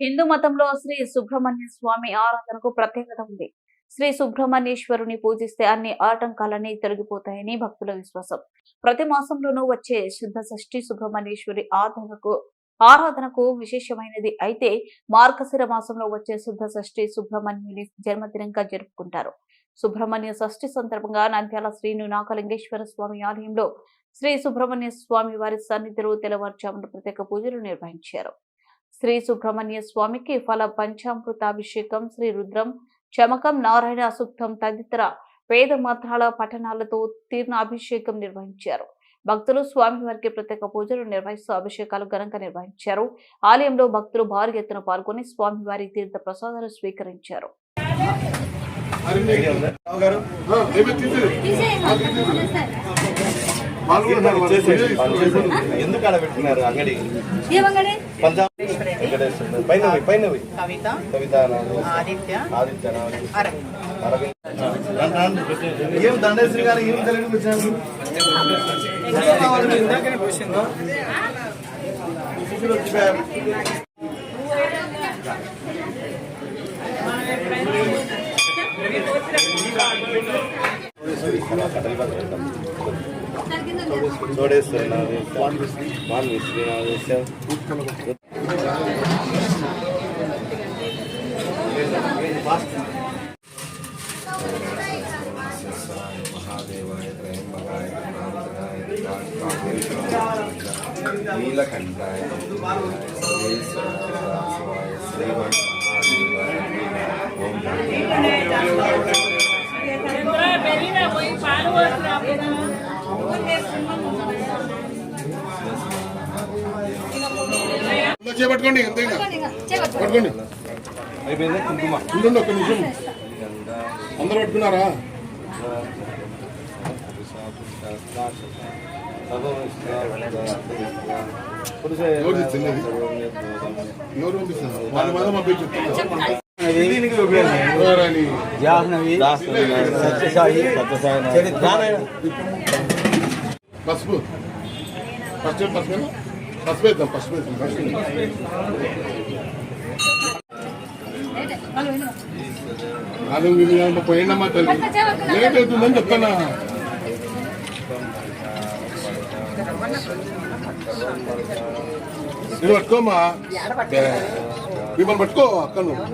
హిందూ మతంలో శ్రీ సుబ్రహ్మణ్య స్వామి ఆరాధనకు ప్రత్యేకత ఉంది. శ్రీ సుబ్రహ్మణ్యేశ్వరుని పూజిస్తే అన్ని ఆటంకాలన్నీ తొలగిపోతాయని భక్తుల విశ్వాసం. ప్రతి మాసంలోనూ వచ్చే శుద్ధ షష్ఠి సుబ్రహ్మణ్యేశ్వరి ఆరాధనకు ఆరాధనకు విశేషమైనది. అయితే మార్గశిర మాసంలో వచ్చే శుద్ధ షష్ఠి సుబ్రహ్మణ్యుని జన్మదినంగా జరుపుకుంటారు. సుబ్రహ్మణ్య షష్ఠి సందర్భంగా నంద్యాల శ్రీ నాగలింగేశ్వర స్వామి ఆలయంలో శ్రీ సుబ్రహ్మణ్య స్వామి వారి సన్నిధిలో తెల్లవారుజామున ప్రత్యేక పూజలు నిర్వహించారు. శ్రీ సుబ్రహ్మణ్య స్వామికి ఫల పంచామృతాభిషేకం శ్రీ రుద్రం చమకం నారాయణ సూక్తం తదితర వేద మంత్రాల పఠనాలతో తీర్ణ అభిషేకం నిర్వహించారు. భక్తులు స్వామివారికి ప్రత్యేక పూజలు నిర్వహిస్తూ అభిషేకాలు ఘనంగా నిర్వహించారు. ఆలయంలో భక్తులు భారీ ఎత్తున పాల్గొని స్వామివారి తీర్థ ప్రసాదాలు స్వీకరించారు. ఎందుకు పెట్టుకున్నారు అంగడి పంజాబ్. వెంకటేశ్వర పైన పోయి, పైన పోయి. కవిత కవిత. ఆదిత్య. ఆదిత్య. అరవింద్. ఏం దండేశ్వరి గారు ఏం తెలియదు ಚೋಡೇಶ್ವರ ನಾಗೇಶ ಮಾನ್ ವಿಶ್ರೀ ನಾಗೇಶ ಮಹಾದೇವಾಯ ತ್ರಯಂಬಕಾಯ ನೀಲಕಂಠಾಯ ಶ್ರೀಮನ್ ಓಂ చేపట్టుకోండి ఎంతైనా పట్టుకోండి అయిపోయిందా? కుంకుమ. ఉండండి ఒక్క నిమిషం. అందరు పట్టుకున్నారా? ఎవరు పంపిస్తున్నారు? వాళ్ళ మీద మా పేరు చెప్తున్నారు ఎవరని? పసుపు. ఫస్ట్ పసుపు? పసుపు వేద్దాం పసుపు వేద్దాం పసుపు అది మీరు పోయిందమ్మా తల్లి. లేట్ అవుతుందని చెప్తానా నేను పట్టుకోమా మిమ్మల్ని పట్టుకో అక్క నువ్వు.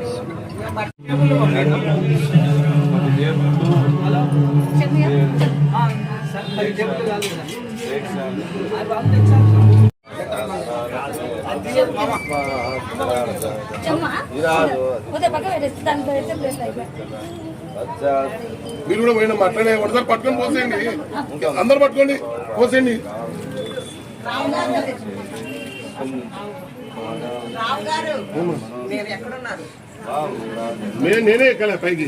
మీరు కూడా పోయినా అట్లనే ఒకసారి పట్టుకొని పోసేయండి. అందరు పట్టుకోండి. పోసేయండి. నేను నేనే ఎక్కలే పైకి.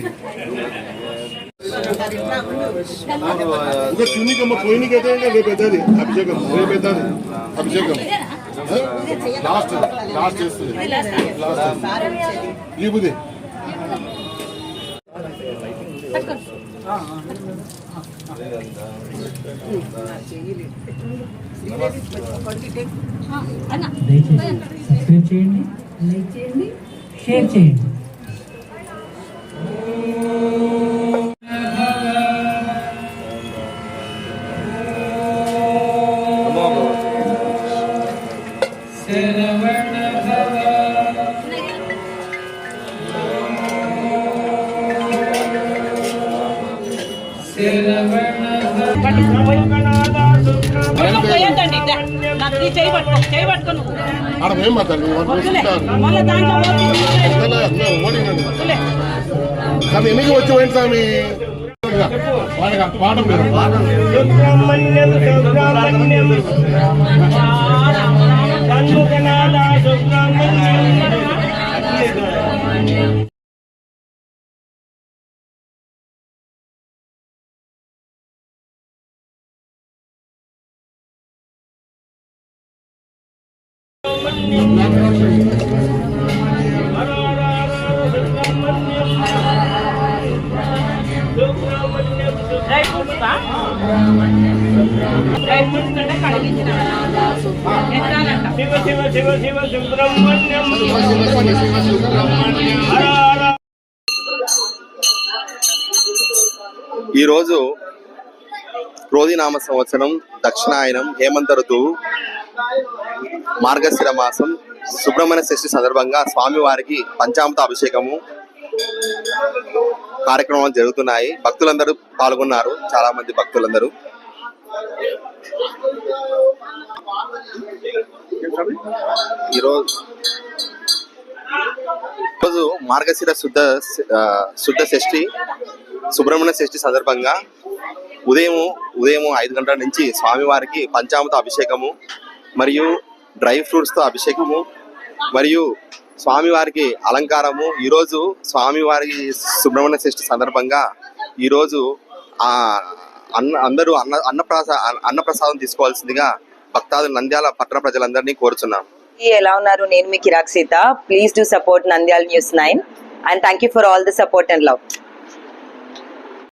ఒక చున్నికమ్మ పోయినకైతే ఇంకా రేపు పెద్దది అభిషేకం రేపు పెద్దది అభిషేకం లాస్ట్ లాస్ట్ చేస్తుంది లాస్ట్ ఈ దయచేసి సబ్స్క్రైబ్ చేయండి లైక్ చేయండి షేర్ చేయండి. స్వామి ఎన్నికి వచ్చి పోయింది స్వామి పాఠం లేదు డ్రై ఫ్రూట్స్ డ్రై ఫ్రూట్స్ కంటే కడిగించిన ఈరోజు క్రోధినామ సంవత్సరం దక్షిణాయనం హేమంత ఋతువు. మార్గశిర మాసం సుబ్రహ్మణ్య షష్ఠి సందర్భంగా స్వామివారికి పంచామృత అభిషేకము కార్యక్రమాలు జరుగుతున్నాయి. భక్తులందరూ పాల్గొన్నారు. చాలా మంది భక్తులందరూ. ఈరోజు ఈరోజు మార్గశిర శుద్ధ శుద్ధ షష్ఠి సుబ్రహ్మణ్య షష్ఠి సందర్భంగా ఉదయం ఉదయం ఐదు గంటల నుంచి స్వామివారికి పంచామృత అభిషేకము మరియు డ్రై ఫ్రూట్స్తో అభిషేకము మరియు స్వామివారికి అలంకారము. ఈరోజు స్వామివారి సుబ్రహ్మణ్య షష్ఠి సందర్భంగా ఈరోజు ఆ అన్న అందరూ అన్న అన్నప్రసా అన్నప్రసాదం తీసుకోవాల్సిందిగా భక్తాదులు నంద్యాల పట్టణ ప్రజలందరినీ కోరుచున్నాం. ఎలా ఉన్నారు? నేను మీ Kiraak Seetha. Please do support Nandyala news nine and thank you for all the support and love